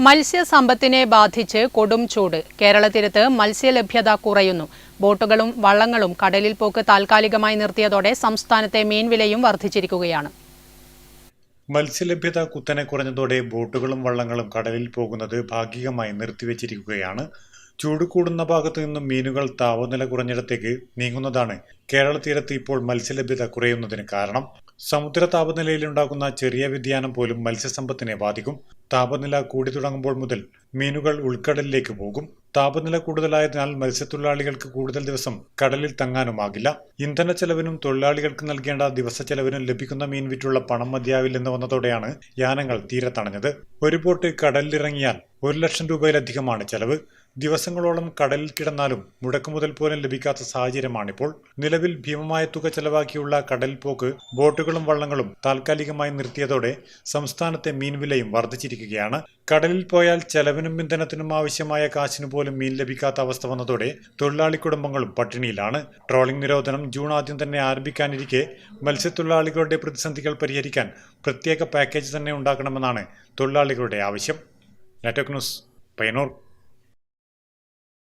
മത്സ്യസമ്പത്തിനെ ബാധിച്ച് കൊടും ചൂട്. കേരള തീരത്ത് മത്സ്യലഭ്യത കുറയുന്നു. ബോട്ടുകളും വള്ളങ്ങളും കടലിൽ പോക്ക് താൽക്കാലികമായി നിർത്തിയതോടെ സംസ്ഥാനത്തെ മീൻവിലയും വർദ്ധിച്ചിരിക്കുകയാണ്. മത്സ്യലഭ്യത കുത്തനെ കുറഞ്ഞതോടെ ബോട്ടുകളും വള്ളങ്ങളും കടലിൽ പോകുന്നത് ഭാഗികമായി നിർത്തിവെച്ചിരിക്കുകയാണ്. ചൂട് കൂടുന്ന ഭാഗത്തു നിന്നും മീനുകൾ താപനില കുറഞ്ഞിടത്തേക്ക് നീങ്ങുന്നതാണ്. കേരള തീരത്ത് ഇപ്പോൾ മത്സ്യലഭ്യത കുറയുന്നതിന് കാരണം സമുദ്ര താപനിലയിലുണ്ടാകുന്ന ചെറിയ വ്യതിയാനം പോലും മത്സ്യസമ്പത്തിനെ ബാധിക്കും. താപനില കൂടി തുടങ്ങുമ്പോൾ മുതൽ മീനുകൾ ഉൾക്കടലിലേക്ക് പോകും. താപനില കൂടുതലായതിനാൽ മത്സ്യത്തൊഴിലാളികൾക്ക് കൂടുതൽ ദിവസം കടലിൽ തങ്ങാനുമാകില്ല. ഇന്ധന ചെലവിനും തൊഴിലാളികൾക്ക് നൽകേണ്ട ദിവസ ചെലവിനും ലഭിക്കുന്ന മീൻ വിറ്റുള്ള പണം മതിയാവില്ലെന്ന് വന്നതോടെയാണ് യാനങ്ങൾ തീരത്തണഞ്ഞത് ഒരു ബോട്ട് കടലിലിറങ്ങിയാൽ ഒരു ലക്ഷം രൂപയിലധികമാണ് ചെലവ്. ദിവസങ്ങളോളം കടലിൽ കിടന്നാലും മുടക്കുമുതൽ പോലും ലഭിക്കാത്ത സാഹചര്യമാണിപ്പോൾ. നിലവിൽ ഭീമമായ തുക ചെലവാക്കിയുള്ള കടൽ പോക്ക് ബോട്ടുകളും വള്ളങ്ങളും താൽക്കാലികമായി നിർത്തിയതോടെ സംസ്ഥാനത്തെ മീൻവിലയും വർദ്ധിച്ചിരിക്കുകയാണ്. കടലിൽ പോയാൽ ചെലവിനും ഇന്ധനത്തിനും ആവശ്യമായ കാശിനു പോലും മീൻ ലഭിക്കാത്ത അവസ്ഥ വന്നതോടെ തൊഴിലാളി കുടുംബങ്ങളും പട്ടിണിയിലാണ്. ട്രോളിംഗ് നിരോധനം ജൂൺ ആദ്യം തന്നെ ആരംഭിക്കാനിരിക്കെ മത്സ്യത്തൊഴിലാളികളുടെ പ്രതിസന്ധികൾ പരിഹരിക്കാൻ പ്രത്യേക പാക്കേജ് തന്നെ ഉണ്ടാക്കണമെന്നാണ് തൊഴിലാളികളുടെ ആവശ്യം. Network news Payyanur.